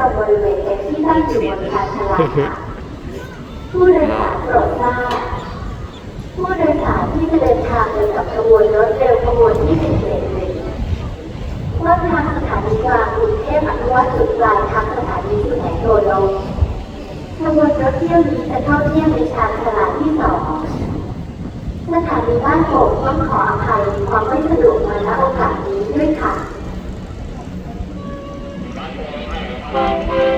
รงบริเวณที่ตั้งอยู่บนทางชลาผู้โดยสารโปรดทราบผู้โดยสารที่จะเดินทางไปกับขบวนรถเร็วขบวนที่สิเอ็ดว่าทางสถานีกลางกรุงเทพอนุวัฒน์สุดปลายทางสถานีสุไหงโดลงขบวนรถเที่ยวนี้จะเข้าเที่ยวในทานชลาที่2สถานีบ้านโป่งต้องขออภัยความไม่สะดวกมาณโอกาสนี้ด้วยค่ะ Thank you.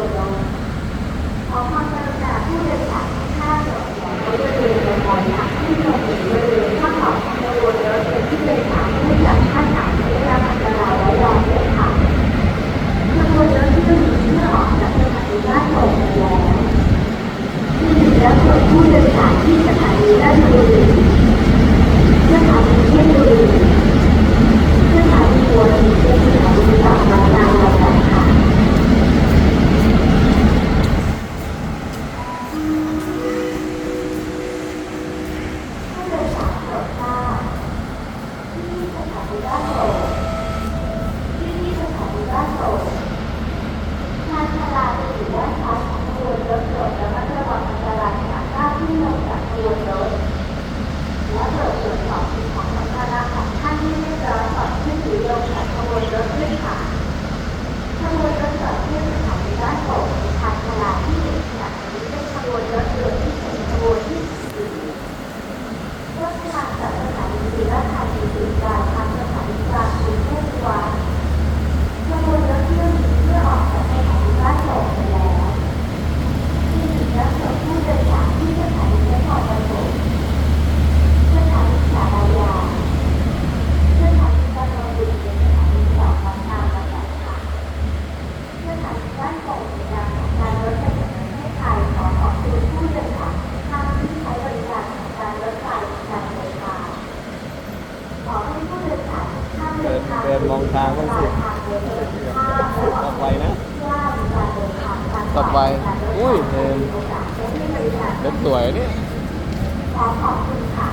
Thank you. ตัดไวนะ ตัดไว อุ้ยเอ็นเล็บสวยนี่ขอบคุณค่ะ